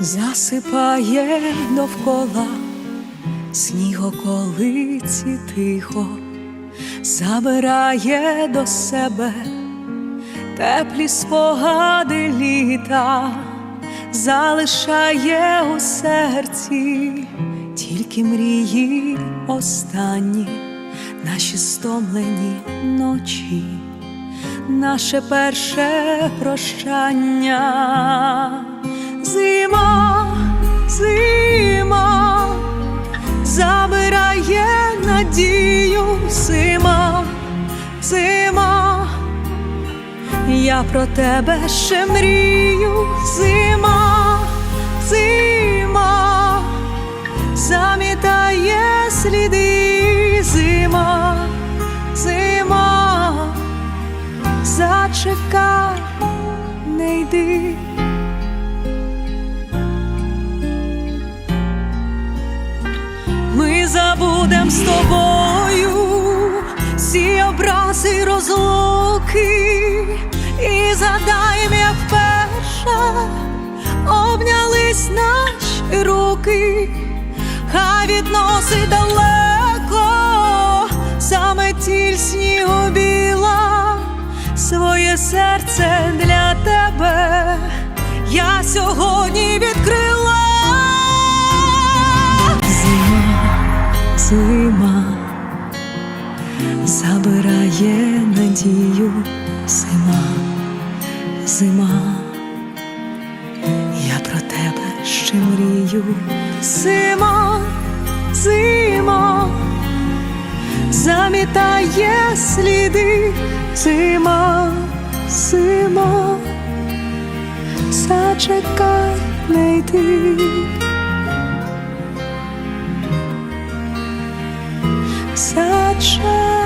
засипає довкола снігоколиці тихо, забирає до себе теплі спогади літа, залишає у серці тільки мрії останні, наші стомлені ночі, наше перше прощання. Надію, зима, зима, я про тебе ще мрію, зима, зима, замітає сліди, зима, зима, зачекай, не йди. Ми забудем з тобою. Всі образи розлуки. І задаєм, як вперше обнялись наші руки, хай відносить далеко саме тіль снігу своє серце для тебе. Я сьогодні відкрила. Зима забирає надію, зима, зима, я про тебе ще мрію, зима, зима, замітає сліди, зима, зима, зачекай, не йди. Зачекай,